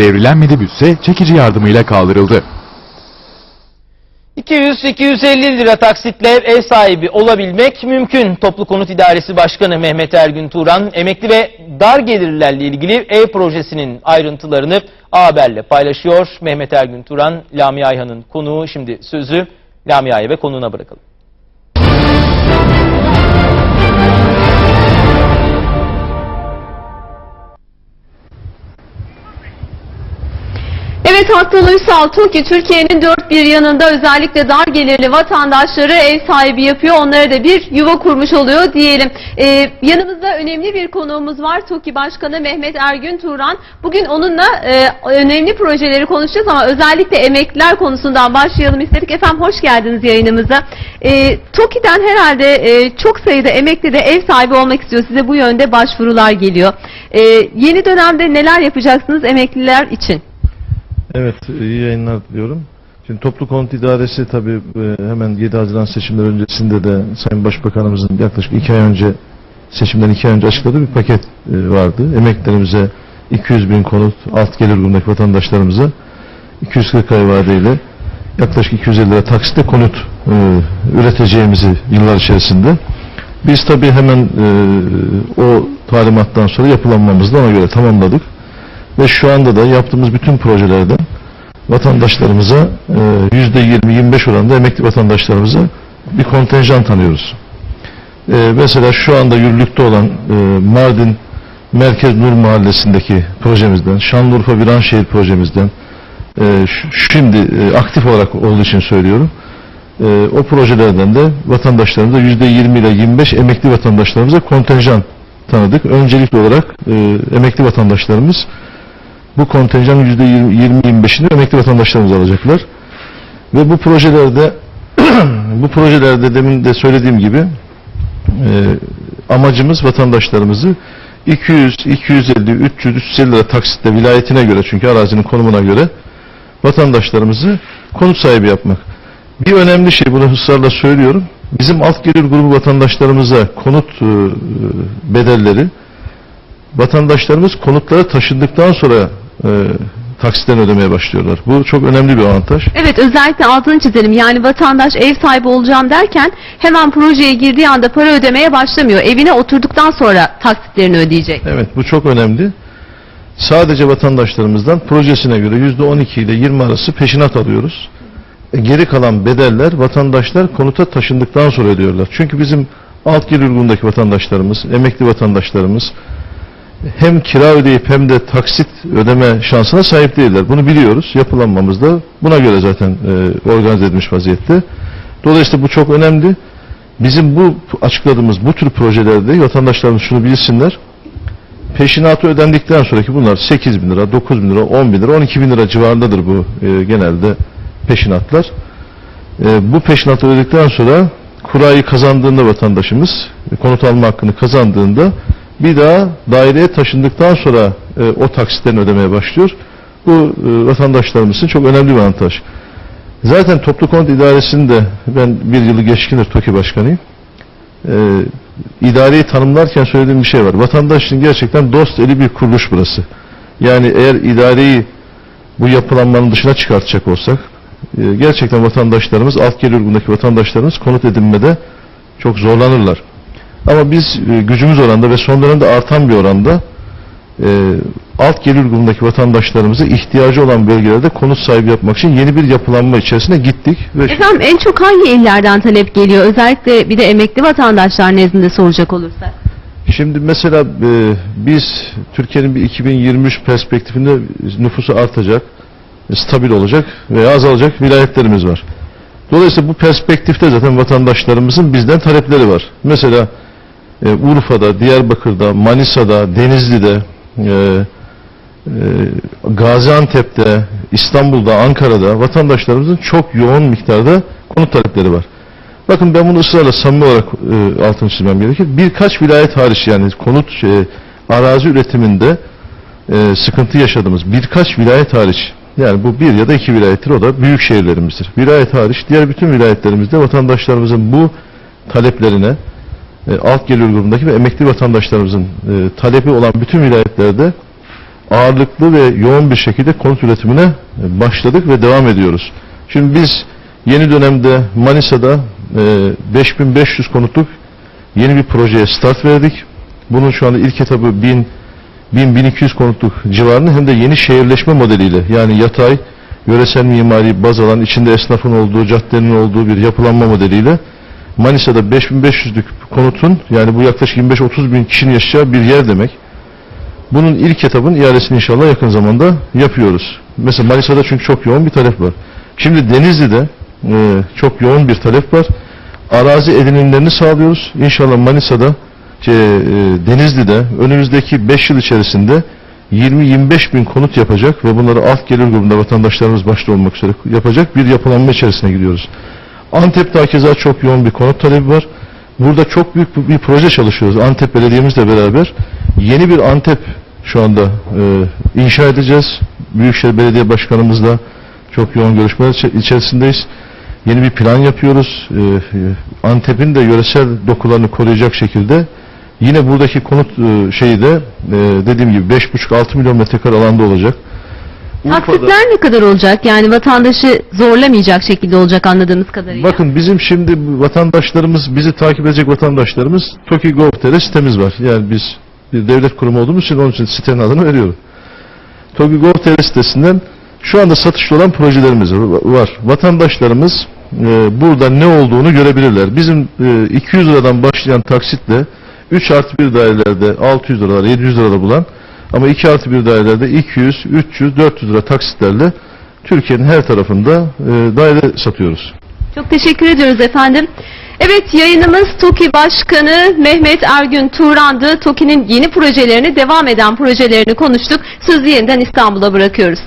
Devrilen minibüsse çekici yardımıyla kaldırıldı. 200-250 lira taksitle ev sahibi olabilmek mümkün. Toplu Konut İdaresi Başkanı Mehmet Ergün Turan, emekli ve dar gelirlerle ilgili ev projesinin ayrıntılarını A Haber'le paylaşıyor. Mehmet Ergün Turan, Lami Ayhan'ın konuğu. Şimdi sözü Lami Ayha ve konuğuna bırakalım. Evet Hakkı Uysal TOKİ Türkiye'nin dört bir yanında özellikle dar gelirli vatandaşları ev sahibi yapıyor. Onlara da bir yuva kurmuş oluyor diyelim. Ee, yanımızda önemli bir konuğumuz var. TOKİ Başkanı Mehmet Ergün Turan. Bugün onunla e, önemli projeleri konuşacağız ama özellikle emekliler konusundan başlayalım istedik. Efendim hoş geldiniz yayınımıza. Ee, TOKİ'den herhalde e, çok sayıda emekli de ev sahibi olmak istiyor. Size bu yönde başvurular geliyor. Ee, yeni dönemde neler yapacaksınız emekliler için? Evet, iyi yayınlar diliyorum. Şimdi Toplu Konut İdaresi tabii e, hemen 7 Haziran seçimleri öncesinde de Sayın Başbakanımızın yaklaşık 2 ay önce seçimden 2 ay önce açıkladığı bir paket e, vardı. Emeklerimize 200 bin konut, alt gelir grubundaki vatandaşlarımıza 240 ay vadeyle yaklaşık 250 lira taksitle konut e, üreteceğimizi yıllar içerisinde. Biz tabii hemen o talimattan sonra yapılanmamızı ona göre tamamladık. Ve şu anda da yaptığımız bütün projelerden vatandaşlarımıza e, yüzde 20-25 oranında emekli vatandaşlarımıza bir kontenjan tanıyoruz. E, mesela şu anda yürürlükte olan e, Mardin Merkez Nur Mahallesi'ndeki projemizden, Şanlıurfa Viranşehir projemizden, şimdi aktif olarak olduğu için söylüyorum, o projelerden de vatandaşlarımıza yüzde 20 ile 25 emekli vatandaşlarımıza kontenjan tanıdık. Öncelikli olarak emekli vatandaşlarımız bu kontenjanın %20-25'ini emekli vatandaşlarımız alacaklar. Ve bu projelerde bu projelerde demin de söylediğim gibi e, amacımız vatandaşlarımızı 200, 250, 300, 350 lira taksitle vilayetine göre çünkü arazinin konumuna göre vatandaşlarımızı konut sahibi yapmak. Bir önemli şey bunu ısrarla söylüyorum. Bizim alt gelir grubu vatandaşlarımıza konut e, bedelleri vatandaşlarımız konutlara taşındıktan sonra e, taksitten ödemeye başlıyorlar. Bu çok önemli bir avantaj. Evet özellikle altını çizelim. Yani vatandaş ev sahibi olacağım derken hemen projeye girdiği anda para ödemeye başlamıyor. Evine oturduktan sonra taksitlerini ödeyecek. Evet bu çok önemli. Sadece vatandaşlarımızdan projesine göre %12 ile 20 arası peşinat alıyoruz. E, geri kalan bedeller vatandaşlar konuta taşındıktan sonra ödüyorlar. Çünkü bizim alt gelir grubundaki vatandaşlarımız, emekli vatandaşlarımız hem kira ödeyip hem de taksit ödeme şansına sahip değiller. Bunu biliyoruz. Yapılanmamız da buna göre zaten e, organize edilmiş vaziyette. Dolayısıyla bu çok önemli. Bizim bu açıkladığımız bu tür projelerde vatandaşlarımız şunu bilsinler. Peşinatı ödendikten sonraki bunlar 8 bin lira, 9 bin lira, 10 bin lira, 12 bin lira civarındadır bu e, genelde peşinatlar. E, bu peşinatı ödedikten sonra kurayı kazandığında vatandaşımız, e, konut alma hakkını kazandığında bir daha daireye taşındıktan sonra e, o taksitlerini ödemeye başlıyor. Bu e, vatandaşlarımız çok önemli bir avantaj. Zaten Toplu Konut İdaresi'nde ben bir yılı geçkindir TOKİ Başkanıyım. E, idareyi tanımlarken söylediğim bir şey var. Vatandaş gerçekten dost eli bir kuruluş burası. Yani eğer idareyi bu yapılanmanın dışına çıkartacak olsak e, gerçekten vatandaşlarımız, alt gelir grubundaki vatandaşlarımız konut edinmede çok zorlanırlar. Ama biz e, gücümüz oranda ve son dönemde artan bir oranda e, alt gelir grubundaki vatandaşlarımızı ihtiyacı olan bölgelerde konut sahibi yapmak için yeni bir yapılanma içerisine gittik ve Efendim en çok hangi illerden talep geliyor? Özellikle bir de emekli vatandaşlar nezdinde soracak olursak. Şimdi mesela e, biz Türkiye'nin bir 2023 perspektifinde nüfusu artacak, stabil olacak veya azalacak vilayetlerimiz var. Dolayısıyla bu perspektifte zaten vatandaşlarımızın bizden talepleri var. Mesela e, Urfa'da, Diyarbakır'da, Manisa'da, Denizli'de, e, e, Gaziantep'te, İstanbul'da, Ankara'da vatandaşlarımızın çok yoğun miktarda konut talepleri var. Bakın ben bunu ısrarla samimi olarak e, altını çizmem gerekir. Birkaç vilayet hariç yani konut şey, arazi üretiminde e, sıkıntı yaşadığımız birkaç vilayet hariç yani bu bir ya da iki vilayettir o da büyük şehirlerimizdir. Vilayet hariç diğer bütün vilayetlerimizde vatandaşlarımızın bu taleplerine e, alt gelir grubundaki ve emekli vatandaşlarımızın e, talebi olan bütün vilayetlerde ağırlıklı ve yoğun bir şekilde konut üretimine e, başladık ve devam ediyoruz. Şimdi biz yeni dönemde Manisa'da e, 5500 konutluk yeni bir projeye start verdik. Bunun şu anda ilk etabı 1000 1000-1200 konutluk civarını hem de yeni şehirleşme modeliyle yani yatay, yöresel mimari baz alan, içinde esnafın olduğu, caddenin olduğu bir yapılanma modeliyle Manisa'da 5500'lük konutun yani bu yaklaşık 25-30 bin kişinin yaşayacağı bir yer demek. Bunun ilk etabın ihalesini inşallah yakın zamanda yapıyoruz. Mesela Manisa'da çünkü çok yoğun bir talep var. Şimdi Denizli'de e, çok yoğun bir talep var. Arazi edinimlerini sağlıyoruz. İnşallah Manisa'da şey, e, Denizli'de önümüzdeki 5 yıl içerisinde 20-25 bin konut yapacak ve bunları alt gelir grubunda vatandaşlarımız başta olmak üzere yapacak bir yapılanma içerisine gidiyoruz. Antep'te hakeza çok yoğun bir konut talebi var. Burada çok büyük bir, proje çalışıyoruz. Antep Belediye'mizle beraber yeni bir Antep şu anda e, inşa edeceğiz. Büyükşehir Belediye Başkanımızla çok yoğun görüşmeler içe- içerisindeyiz. Yeni bir plan yapıyoruz. E, e, Antep'in de yöresel dokularını koruyacak şekilde yine buradaki konut e, şeyi de e, dediğim gibi 5,5-6 milyon metrekare alanda olacak. Taksitler ne kadar olacak? Yani vatandaşı zorlamayacak şekilde olacak anladığımız kadarıyla. Bakın bizim şimdi vatandaşlarımız, bizi takip edecek vatandaşlarımız TOKİ Gov.tr sitemiz var. Yani biz bir devlet kurumu olduğumuz için onun için sitenin adını veriyorum. TOKİ Gov.tr sitesinden şu anda satışta olan projelerimiz var. Vatandaşlarımız e, burada ne olduğunu görebilirler. Bizim e, 200 liradan başlayan taksitle 3 artı 1 dairelerde 600 liralar 700 lirada bulan ama 2 artı 1 dairelerde 200, 300, 400 lira taksitlerle Türkiye'nin her tarafında e, daire satıyoruz. Çok teşekkür ediyoruz efendim. Evet yayınımız TOKİ Başkanı Mehmet Ergün Turan'dı. TOKİ'nin yeni projelerini, devam eden projelerini konuştuk. Sözü yeniden İstanbul'a bırakıyoruz.